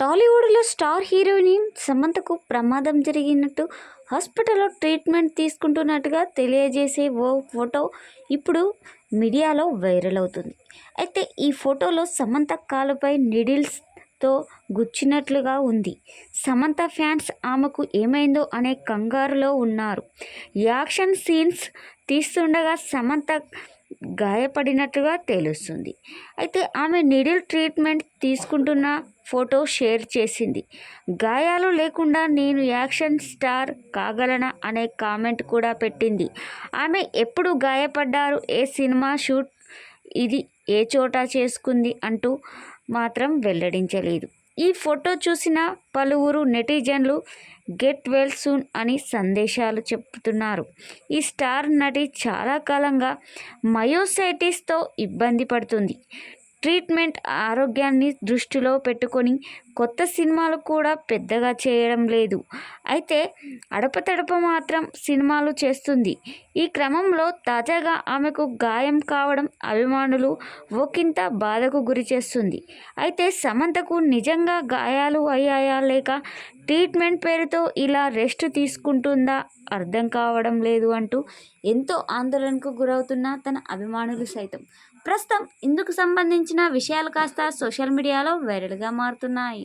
టాలీవుడ్లో star heroine సమంతకు ప్రమాదం జరిగినట్టు హాస్పిటల్లో ట్రీట్మెంట్ తీసుకుంటున్నట్టుగా తెలియజేసే ఓ ఫోటో ఇప్పుడు మీడియాలో వైరల్ అవుతుంది. అయితే ఈ ఫోటోలో సమంత కాలుపై నిడిల్స్తో గుచ్చినట్లుగా ఉంది. సమంత ఫ్యాన్స్ ఆమెకు ఏమైందో అనే కంగారులో ఉన్నారు. యాక్షన్ సీన్స్ తీస్తుండగా సమంత గాయపడినట్టుగా తెలుస్తుంది. అయితే ఆమె నిడిల్ ట్రీట్మెంట్ తీసుకుంటున్న ఫోటో షేర్ చేసింది. గాయాలు లేకుండా నేను యాక్షన్ స్టార్ కాగలనా అనే కామెంట్ కూడా పెట్టింది. ఆమె ఎప్పుడు గాయపడ్డారు? ఏ సినిమా షూట్? ఇది ఏ చోట చేసుకుంది? అంటూ మాత్రం వెల్లడించలేదు. ఈ ఫోటో చూసిన పలువురు నెటిజన్లు గెట్ వెల్ సూన్ అని సందేశాలు చెప్తున్నారు ఈ స్టార్ నటి చాలా కాలంగా మయోసైటిస్తో ఇబ్బంది పడుతుంది. ట్రీట్మెంట్ ఆరోగ్యాన్ని దృష్టిలో పెట్టుకొని కొత్త సినిమాలు కూడా పెద్దగా చేయడం లేదు. అయితే అడపతడప మాత్రం సినిమాలు చేస్తుంది. ఈ క్రమంలో తాజాగా ఆమెకు గాయం కావడం అభిమానులు ఒకంత బాధకు గురి చేస్తుంది. అయితే సమంతకు నిజంగా గాయాలు అయ్యాయా లేక ట్రీట్మెంట్ పేరుతో ఇలా రెస్ట్ తీసుకుంటుందా అర్థం కావడం లేదు అంటూ ఎంతో ఆందోళనకు గురవుతున్న తన అభిమానులు సైతం. ప్రస్తుతం ఇందుకు సంబంధించిన విషయాలు కాస్త సోషల్ మీడియాలో వైరల్గా మారుతున్నాయి.